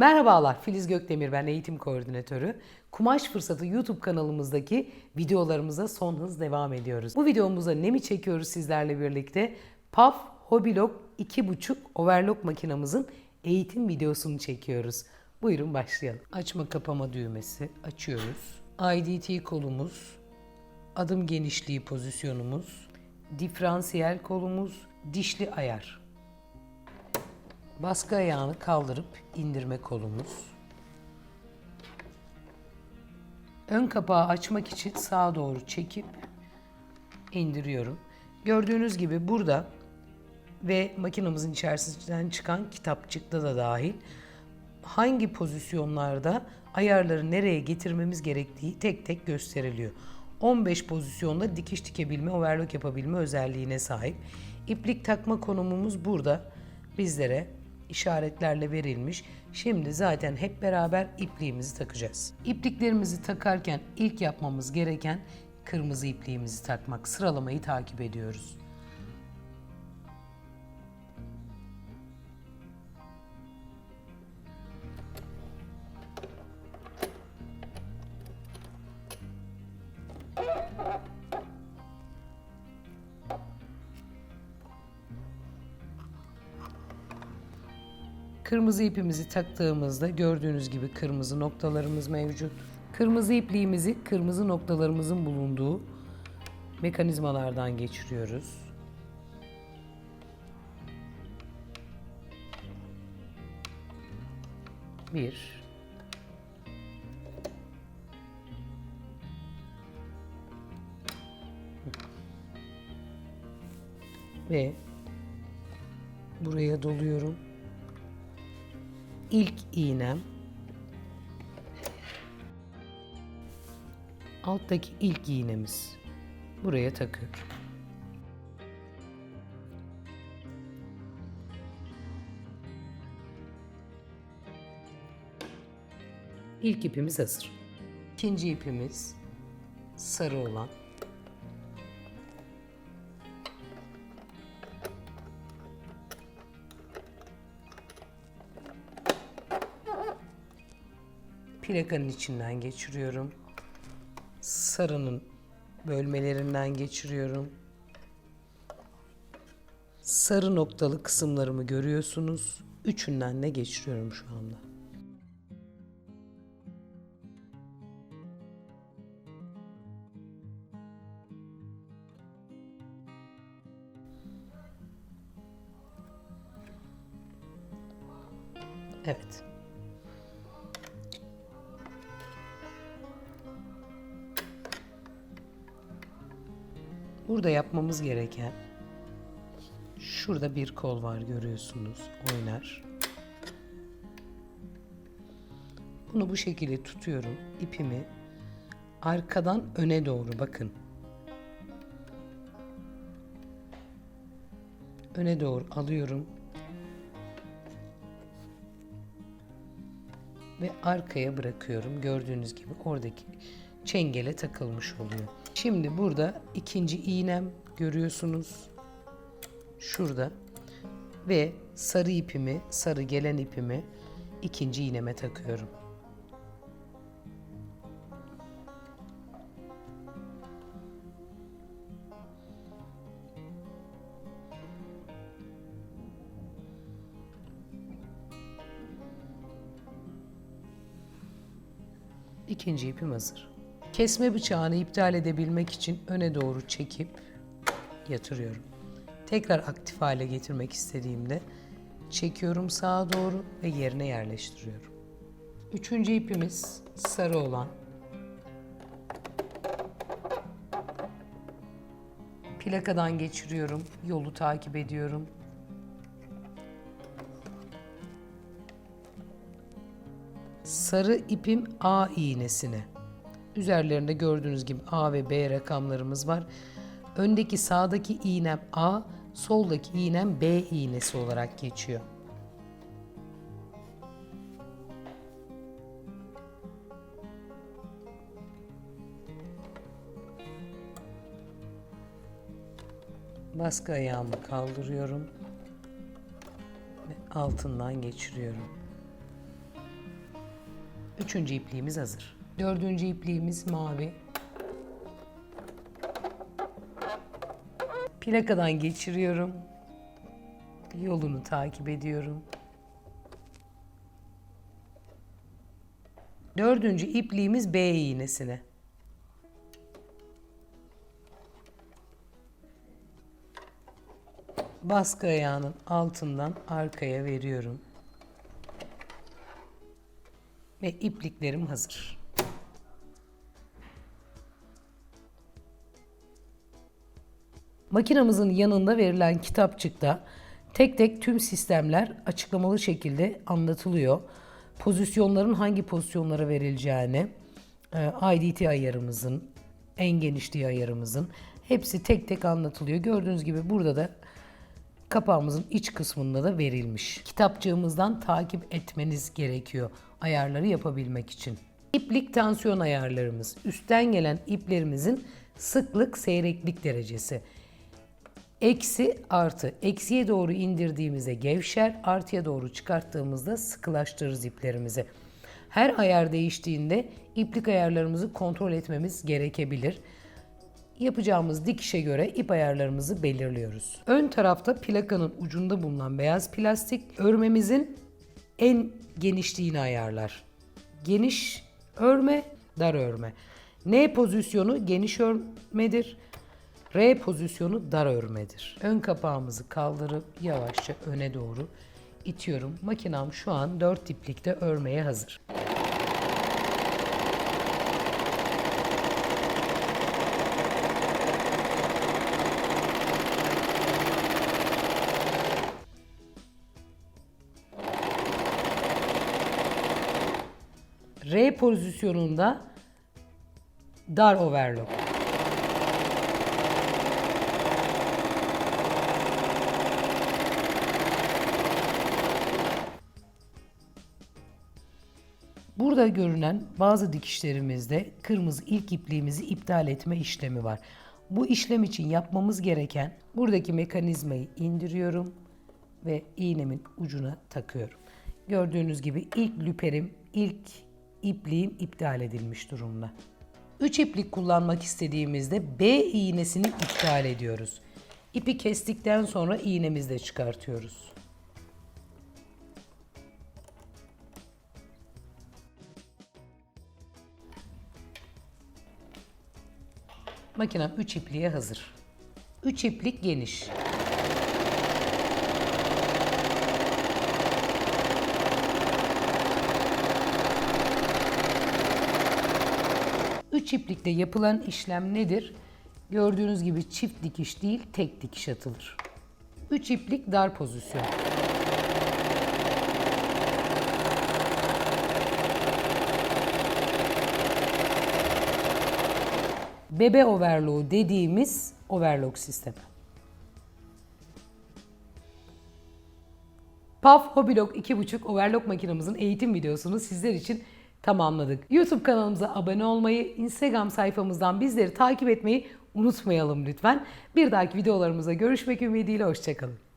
Merhabalar, Filiz Gökdemir ben eğitim koordinatörü. Kumaş Fırsatı YouTube kanalımızdaki videolarımıza son hız devam ediyoruz. Bu videomuzda ne mi çekiyoruz sizlerle birlikte? PAF Hobilog 2.5 overlock makinamızın eğitim videosunu çekiyoruz. Buyurun başlayalım. Açma kapama düğmesi açıyoruz. IDT kolumuz, adım genişliği pozisyonumuz, diferansiyel kolumuz, dişli ayar. Baskı ayağını kaldırıp indirme kolumuz. Ön kapağı açmak için sağa doğru çekip indiriyorum. Gördüğünüz gibi burada ve makinamızın içerisinden çıkan kitapçıkta da dahil hangi pozisyonlarda ayarları nereye getirmemiz gerektiği tek tek gösteriliyor. 15 pozisyonda dikiş dikebilme, overlock yapabilme özelliğine sahip. İplik takma konumumuz burada bizlere işaretlerle verilmiş. Şimdi zaten hep beraber ipliğimizi takacağız. İpliklerimizi takarken ilk yapmamız gereken kırmızı ipliğimizi takmak. Sıralamayı takip ediyoruz. Kırmızı ipimizi taktığımızda gördüğünüz gibi kırmızı noktalarımız mevcut. Kırmızı ipliğimizi kırmızı noktalarımızın bulunduğu mekanizmalardan geçiriyoruz. Bir. Ve buraya doluyorum ilk iğnem alttaki ilk iğnemiz buraya takıyorum. İlk ipimiz hazır. İkinci ipimiz sarı olan. Plakanın içinden geçiriyorum. Sarının bölmelerinden geçiriyorum. Sarı noktalı kısımlarımı görüyorsunuz. Üçünden de geçiriyorum şu anda. Evet. Burada yapmamız gereken şurada bir kol var görüyorsunuz oynar. Bunu bu şekilde tutuyorum ipimi arkadan öne doğru bakın. Öne doğru alıyorum. Ve arkaya bırakıyorum. Gördüğünüz gibi oradaki çengele takılmış oluyor. Şimdi burada ikinci iğnem görüyorsunuz. Şurada. Ve sarı ipimi, sarı gelen ipimi ikinci iğneme takıyorum. İkinci ipim hazır. Kesme bıçağını iptal edebilmek için öne doğru çekip yatırıyorum. Tekrar aktif hale getirmek istediğimde çekiyorum sağa doğru ve yerine yerleştiriyorum. Üçüncü ipimiz sarı olan. Plakadan geçiriyorum, yolu takip ediyorum. Sarı ipim A iğnesine. Üzerlerinde gördüğünüz gibi A ve B rakamlarımız var. Öndeki sağdaki iğnem A, soldaki iğnem B iğnesi olarak geçiyor. Baskı ayağımı kaldırıyorum ve altından geçiriyorum. Üçüncü ipliğimiz hazır. Dördüncü ipliğimiz mavi. Plakadan geçiriyorum. Yolunu takip ediyorum. Dördüncü ipliğimiz B iğnesine. Baskı ayağının altından arkaya veriyorum. Ve ipliklerim hazır. Makinamızın yanında verilen kitapçıkta tek tek tüm sistemler açıklamalı şekilde anlatılıyor. Pozisyonların hangi pozisyonlara verileceğini, e, IDT ayarımızın, en genişliği ayarımızın hepsi tek tek anlatılıyor. Gördüğünüz gibi burada da kapağımızın iç kısmında da verilmiş. Kitapçığımızdan takip etmeniz gerekiyor ayarları yapabilmek için. İplik tansiyon ayarlarımız. Üstten gelen iplerimizin sıklık seyreklik derecesi. Eksi artı. Eksiye doğru indirdiğimizde gevşer, artıya doğru çıkarttığımızda sıkılaştırırız iplerimizi. Her ayar değiştiğinde iplik ayarlarımızı kontrol etmemiz gerekebilir. Yapacağımız dikişe göre ip ayarlarımızı belirliyoruz. Ön tarafta plakanın ucunda bulunan beyaz plastik örmemizin en genişliğini ayarlar. Geniş örme, dar örme. N pozisyonu geniş örmedir. R pozisyonu dar örmedir. Ön kapağımızı kaldırıp yavaşça öne doğru itiyorum. Makinam şu an 4 iplikte örmeye hazır. R pozisyonunda dar overlock. Burada görünen bazı dikişlerimizde kırmızı ilk ipliğimizi iptal etme işlemi var. Bu işlem için yapmamız gereken buradaki mekanizmayı indiriyorum ve iğnemin ucuna takıyorum. Gördüğünüz gibi ilk lüperim, ilk ipliğim iptal edilmiş durumda. 3 iplik kullanmak istediğimizde B iğnesini iptal ediyoruz. İpi kestikten sonra iğnemizle çıkartıyoruz. Makinem 3 ipliğe hazır. 3 iplik geniş. Üç iplikte yapılan işlem nedir? Gördüğünüz gibi çift dikiş değil, tek dikiş atılır. Üç iplik dar pozisyon. Bebe overlock dediğimiz overlock sistemi. PAF Hobilog 2.5 overlock makinamızın eğitim videosunu sizler için tamamladık. YouTube kanalımıza abone olmayı, Instagram sayfamızdan bizleri takip etmeyi unutmayalım lütfen. Bir dahaki videolarımıza görüşmek ümidiyle hoşçakalın.